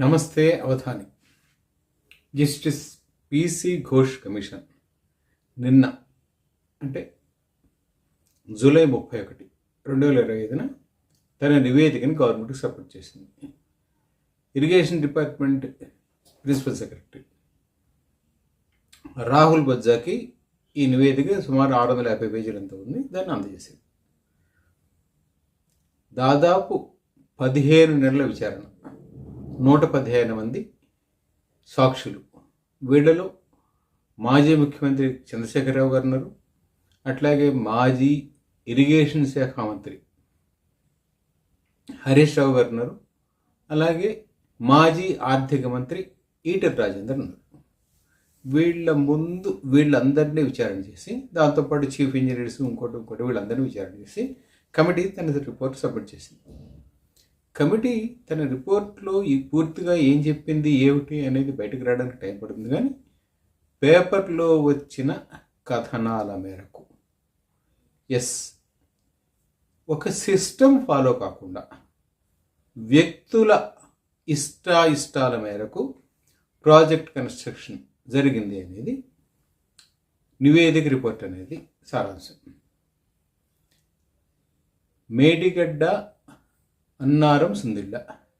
నమస్తే Avadhani. Justice PC Ghosh commission నిన్న అంటే జూలై ముప్పై ఒకటి రెండు వేల ఇరవై ఐదున తన నివేదికను గవర్నమెంట్కి సపోర్ట్ చేసింది. Irrigation department principal secretary Rahul బజ్జాకి ఈ నివేదిక సుమారు ఆరు వందల యాభై పేజీలంతా ఉంది దాన్ని అందజేసింది. దాదాపు పదిహేను నెలల విచారణ. నూట పదిహేను మంది సాక్షులు. వీళ్ళలో మాజీ ముఖ్యమంత్రి చంద్రశేఖరరావు గారు ఉన్నారు. అట్లాగే మాజీ ఇరిగేషన్ శాఖ మంత్రి హరీష్ రావు గారు ఉన్నారు. అలాగే మాజీ ఆర్థిక మంత్రి ఈటెల రాజేందర్ ఉన్నారు. వీళ్ళ ముందు వీళ్ళందరినీ విచారణ చేసి దాంతోపాటు చీఫ్ ఇంజనీర్స్ ఇంకోటి ఇంకోటి వీళ్ళందరినీ విచారణ చేసి కమిటీ తన రిపోర్ట్ సబ్మిట్ చేసింది. కమిటీ తన రిపోర్ట్లో ఈ పూర్తిగా ఏం చెప్పింది ఏమిటి అనేది బయటకు రావడానికి టైం పడుతుంది. కానీ పేపర్లో వచ్చిన కథనాల మేరకు ఎస్ ఒక సిస్టమ్ ఫాలో కాకుండా వ్యక్తుల ఇష్టాయిష్టాల మేరకు ప్రాజెక్ట్ కన్స్ట్రక్షన్ జరిగింది అనేది నివేదిక రిపోర్ట్ అనేది సారాంశం. మేడిగడ్డ అన్నారం సుందిళ్ళ.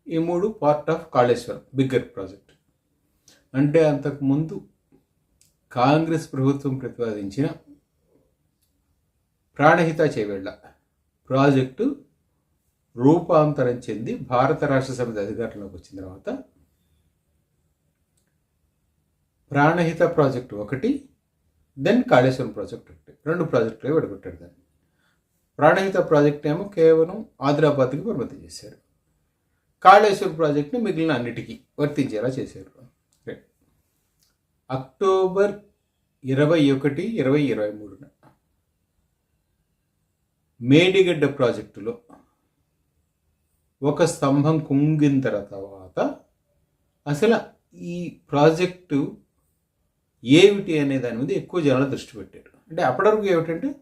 ఈ మూడు part of Kaleshwaram bigger project అంటే అంతకుముందు కాంగ్రెస్ ప్రభుత్వం ప్రతిపాదించిన ప్రాణహిత చేవేళ్ళ ప్రాజెక్టు రూపాంతరం చెంది భారత రాష్ట్ర సమితి అధికారంలోకి వచ్చిన తర్వాత ప్రాణహిత ప్రాజెక్టు ఒకటి దెన్ కాళేశ్వరం ప్రాజెక్ట్ ఒకటి. రెండు ప్రాజెక్టులు విడగొట్టాడు దాన్ని. ప్రాణహిత ప్రాజెక్ట్ ఏమో కేవలం ఆదిలాబాద్కి పరిమితం చేశారు. కాళేశ్వరం ప్రాజెక్ట్ని మిగిలిన అన్నిటికీ వర్తించేలా చేశారు. అక్టోబర్ ఇరవై ఒకటి ఇరవై ఇరవై మూడున మేడిగడ్డ ప్రాజెక్టులో ఒక స్తంభం కుంగిన తర్వాత అసలు ఈ ప్రాజెక్టు ఏమిటి అనే దాని మీద ఎక్కువ జనాలు దృష్టి పెట్టారు. అంటే అప్పటివరకు ఏమిటంటే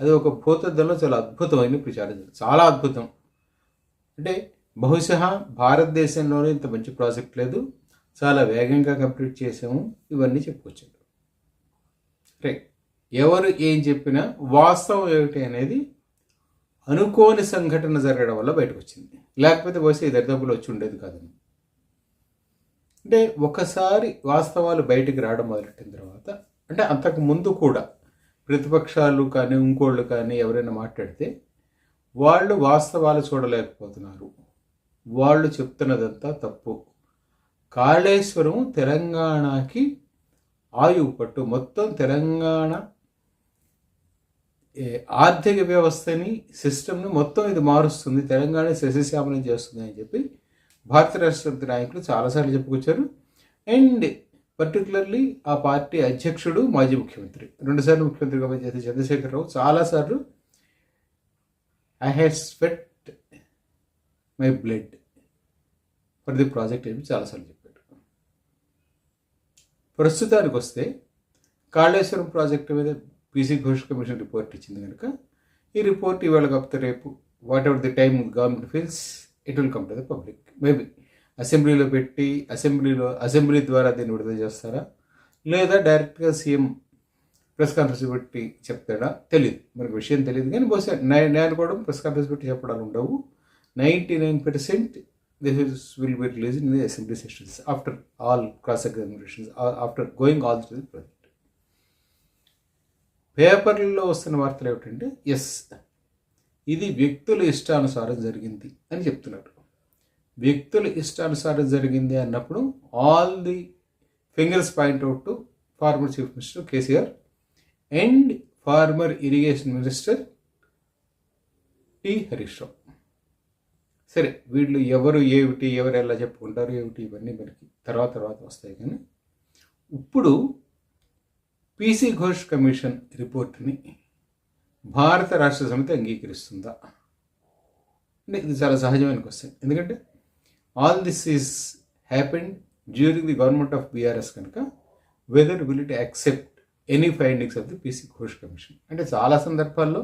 అది ఒక భూతద్దంలో చాలా అద్భుతమైన ప్రచారం చాలా అద్భుతం. అంటే బహుశా భారతదేశంలోనే ఇంత మంచి ప్రాజెక్ట్ లేదు. చాలా వేగంగా కంప్లీట్ చేసాము ఇవన్నీ చెప్పుకొచ్చాడు రైట్. ఎవరు ఏం చెప్పినా వాస్తవం ఏమిటి అనేది అనుకోని సంఘటన జరగడం వల్ల బయటకు వచ్చింది లేకపోతే బహుశా ఈ దరిదాపులు వచ్చి ఉండేది కాదని. అంటే ఒకసారి వాస్తవాలు బయటికి రావడం మొదలెట్టిన తర్వాత అంటే అంతకు ముందు కూడా ప్రతిపక్షాలు కానీ ఇంకోళ్ళు కానీ ఎవరైనా మాట్లాడితే వాళ్ళు వాస్తవాలు చూడలేకపోతున్నారు. వాళ్ళు చెప్తున్నదంతా తప్పు. కాళేశ్వరం తెలంగాణకి ఆయువు పట్టు. మొత్తం తెలంగాణ ఆర్థిక వ్యవస్థని సిస్టమ్ని మొత్తం ఇది మారుస్తుంది. తెలంగాణ శశిశ్యామలం చేస్తుంది అని చెప్పి భారత రాష్ట్రపతి నాయకులు చాలాసార్లు చెప్పుకొచ్చారు. అండ్ పర్టికులర్లీ ఆ పార్టీ అధ్యక్షుడు మాజీ ముఖ్యమంత్రి. రెండుసార్లు ముఖ్యమంత్రిగా పనిచేసే చంద్రశేఖరరావు చాలాసార్లు I had sweat my blood for the project అని చాలాసార్లు చెప్పాడు. ప్రస్తుతానికి వస్తే కాళేశ్వరం ప్రాజెక్టు మీద పీసీ ఘోష్ కమిషన్ రిపోర్ట్ ఇచ్చింది కనుక ఈ రిపోర్ట్ ఇవాళ కాకపోతే రేపు what the time government feels it will come to the public maybe అసెంబ్లీలో పెట్టి అసెంబ్లీలో అసెంబ్లీ ద్వారా దీన్ని విడుదల చేస్తారా? లేదా డైరెక్ట్గా సీఎం ప్రెస్ కాన్ఫరెన్స్ పెట్టి చెప్తాడా? తెలియదు మనకు విషయం తెలియదు కానీ బహుశా నేను కూడా ప్రెస్ కాన్ఫరెన్స్ పెట్టి చెప్పడాలు ఉండవు. Ninety nine percent this is will be release in the assembly sessions after all cross examinations after going all to the project పేపర్లలో వస్తున్న వార్తలు ఏమిటంటే ఎస్ ఇది వ్యక్తుల ఇష్టానుసారం జరిగింది అని చెప్తున్నారు. వ్యక్తుల ఇష్టానుసారం జరిగింది అన్నప్పుడు all the fingers point out to former chief minister KCR and former irrigation minister T Harish Rao. సరే వీళ్ళు ఎవరు ఏమిటి ఎవరు ఎలా చెప్పుకుంటారు ఏమిటి ఇవన్నీ మనకి తర్వాత తర్వాత వస్తాయి కానీ ఇప్పుడు పీసీ ఘోష్ కమిషన్ రిపోర్ట్ని భారత రాష్ట్ర సమితి అంగీకరిస్తుందా? అంటే ఇది చాలా సహజమైన క్వశ్చన్ ఎందుకంటే all this is happened during the government of BRS కనుక whether will it accept any findings of the PC Ghosh commission అంటే చాలా సందర్భాల్లో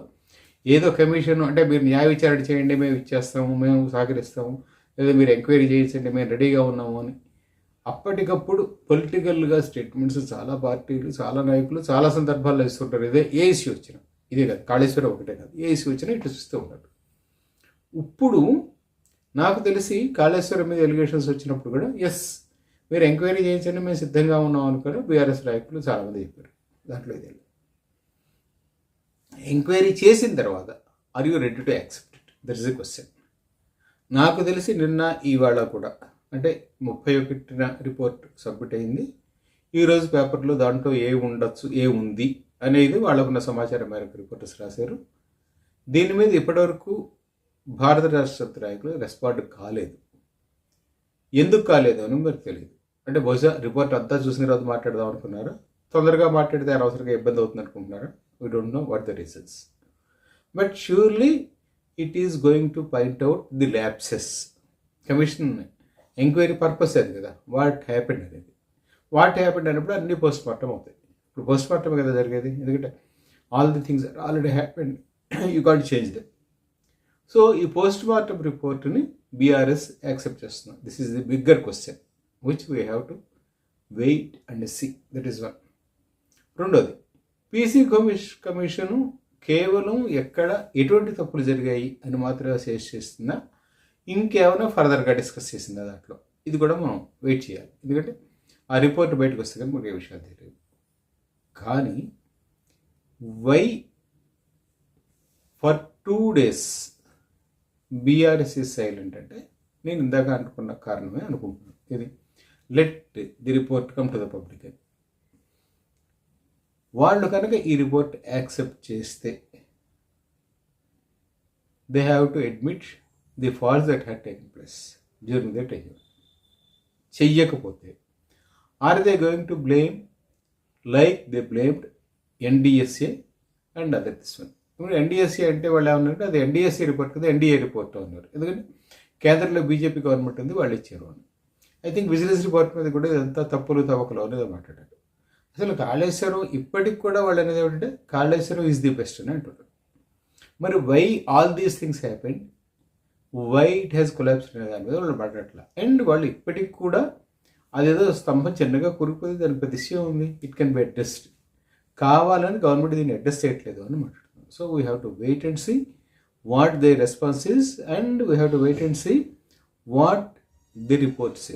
ఏదో కమిషన్ అంటే మీరు న్యాయ విచారణ చేయండి మేము ఇచ్చేస్తాము మేము సహకరిస్తాము లేదా మీరు ఎంక్వైరీ చేయించండి మేము రెడీగా ఉన్నాము అని. అప్పటికప్పుడు పొలిటికల్గా స్టేట్మెంట్స్ చాలా పార్టీలు చాలా నాయకులు చాలా సందర్భాల్లో ఇస్తుంటారు. ఇదే ఏ ఇష్యూ వచ్చిన. ఇదే కాదు కాళేశ్వరం ఒకటే కాదు. ఏ ఇష్యూ వచ్చినా ఇటు చూస్తూ ఉంటారు. ఇప్పుడు నాకు తెలిసి కాళేశ్వరం మీద ఎలిగేషన్స్ వచ్చినప్పుడు కూడా ఎస్ మీరు ఎంక్వైరీ చేయించండి మేము సిద్ధంగా ఉన్నాం అనుకుని బీఆర్ఎస్ నాయకులు చాలామంది చెప్పారు. దాంట్లో ఇది. ఎంక్వైరీ చేసిన తర్వాత are you ready to accept it that is a question నాకు తెలిసి నిన్న ఇవాళ కూడా అంటే ముప్పై ఒకటిన రిపోర్ట్ సబ్మిట్ అయింది. ఈరోజు పేపర్లో దాంట్లో ఏ ఉండొచ్చు ఏ ఉంది అనేది వాళ్ళకున్న సమాచారం మేరకు రిపోర్టర్స్ రాశారు. దీని మీద ఇప్పటివరకు భారత రాష్ట్ర నాయకులు రెస్పాండ్ కాలేదు. ఎందుకు కాలేదు అని మరి తెలియదు అంటే బహుశా రిపోర్ట్ అంతా చూసిన తర్వాత మాట్లాడదాం అనుకున్నారా? తొందరగా మాట్లాడితే అనవసరంగా ఇబ్బంది అవుతుంది అనుకుంటున్నారా? We don't know what the reasons but surely it is going to point out the lapses commission enquiry purpose అది కదా. వాట్ హ్యాపెండ్ అనేది. వాట్ హ్యాపెండ్ అనేప్పుడు అన్ని పోస్ట్ మార్టం అవుతాయి. ఇప్పుడు పోస్ట్ మార్టం కదా జరిగేది. ఎందుకంటే all the things already happened you can't change that so ఈ పోస్ట్ మార్టం రిపోర్ట్ని బీఆర్ఎస్ యాక్సెప్ట్ చేస్తున్నాం this is the bigger question which we have to wait and see that is one రెండోది PC కమిష్ commission కేవలం ఎక్కడ ఎటువంటి తప్పులు జరిగాయి అని మాత్రమే సేస్ చేస్తుందా ఇంకేమైనా ఫర్దర్గా డిస్కస్ చేసిందా దాంట్లో? ఇది కూడా మనం వెయిట్ చేయాలి. ఎందుకంటే ఆ రిపోర్ట్ బయటకు వస్తే కానీ మనకి ఏ విషయాలు తెలియదు కానీ why for two days BRS silent అంటే నేను ఇందాక అనుకున్న కారణమే అనుకుంటున్నాను. ఇది let the report come to the public అని వాళ్ళు కనుక ఈ రిపోర్ట్ యాక్సెప్ట్ చేస్తే they have to admit the falls that had taken place during the time చెయ్యకపోతే are they going to blame like they blamed NDSA and other this one ఇప్పుడు NDSC అంటే వాళ్ళు ఏమన్నారంటే అది ఎన్డీఎస్సీ రిపోర్ట్ కదా NDA report అన్నారు. ఎందుకంటే కేంద్రంలో బీజేపీ గవర్నమెంట్ ఉంది వాళ్ళు ఇచ్చారు అని. ఐ థింక్ విజిలెన్స్ రిపోర్ట్ మీద కూడా ఇదంతా తప్పులు తవ్వకలు అనేది మాట్లాడారు. అసలు కాళేశ్వరం ఇప్పటికి కూడా వాళ్ళు అనేది ఏమిటంటే కాళేశ్వరం ఈజ్ ది బెస్ట్ అని అంటున్నారు మరి why all these things happen why it has collapse అనే దాని మీద వాళ్ళు మాట్లాడట్లా. అండ్ వాళ్ళు ఇప్పటికి కూడా అదేదో స్తంభం చిన్నగా కూరుకుపోతే దాని ప్రతిశయం ఉంది. ఇట్ కెన్ బి అడ్జస్ట్ కావాలని గవర్నమెంట్ దీన్ని అడ్జస్ట్ చేయట్లేదు అని So we have to wait and see what their response is and we have to wait and see what the report says.